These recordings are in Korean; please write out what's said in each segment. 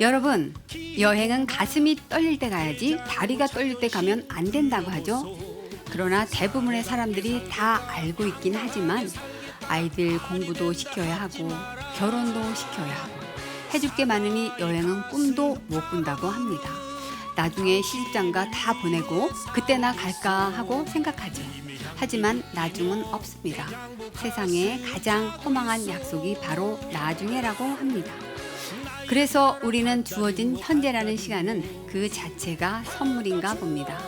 여러분, 여행은 가슴이 떨릴 때 가야지 다리가 떨릴 때 가면 안 된다고 하죠. 그러나 대부분의 사람들이 다 알고 있긴 하지만 아이들 공부도 시켜야 하고 결혼도 시켜야 하고 해줄 게 많으니 여행은 꿈도 못 꾼다고 합니다. 나중에 시집장가 다 보내고 그때나 갈까 하고 생각하죠. 하지만 나중은 없습니다. 세상에 가장 허망한 약속이 바로 나중에라고 합니다. 그래서 우리는 주어진 현재라는 시간은 그 자체가 선물인가 봅니다.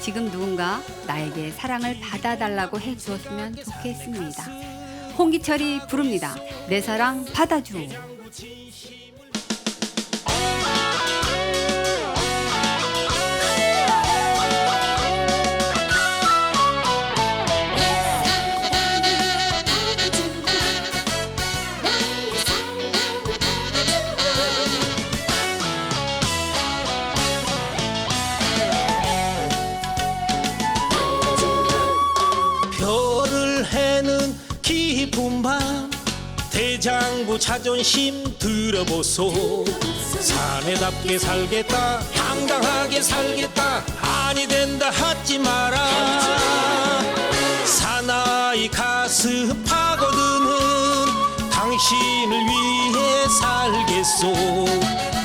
지금 누군가 나에게 사랑을 받아달라고 해 주었으면 좋겠습니다. 홍기철이 부릅니다. 내 사랑 받아줘. 장부 자존심 들어보소. 사내답게 살겠다 당당하게 살겠다 아니 된다 하지 마라. 사나이 가슴 파고드는 당신을 위해 살겠소.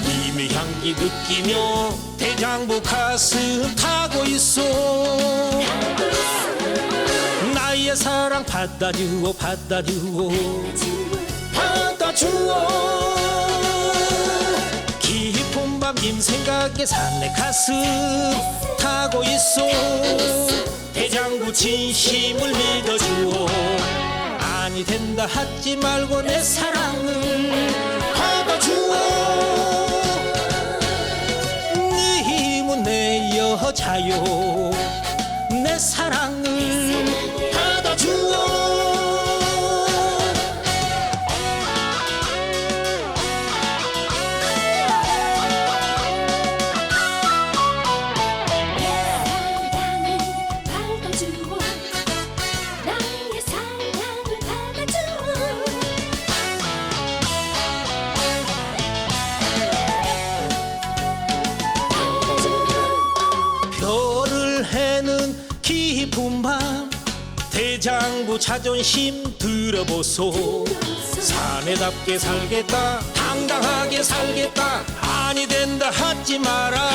님의 향기 느끼며 대장부 가슴 타고 있어 나의 사랑 받아주오 받아주오 받아주오 깊은 밤님 생각에 산내 가슴 타고 있어. 대장부 진심을 믿어주오 아니 된다 하지 말고 내 사랑을 받아주오 님은 내 여자요. 내 사랑을 대장부 자존심 들어보소. 사내답게 살겠다 당당하게 살겠다 아니 된다 하지 마라.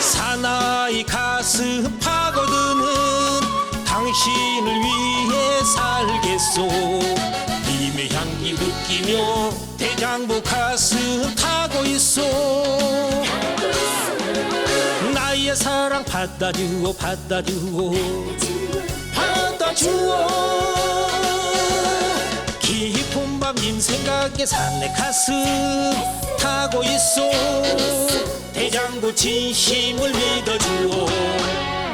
사나이 가슴 파고드는 당신을 위해 살겠소. 님의 향기 느끼며 대장부 가슴 타고 있어 나의 사랑 받아주오 받아주오 받아 주어. 깊은 밤 님 생각에 산내 가슴 타고 있어. 대장부 진심을 믿어주오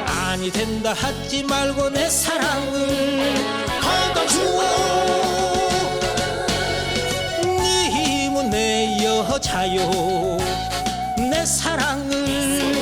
아니 된다 하지 말고 내 사랑을 걸어주오 네 힘은 내 여자요. 내 사랑을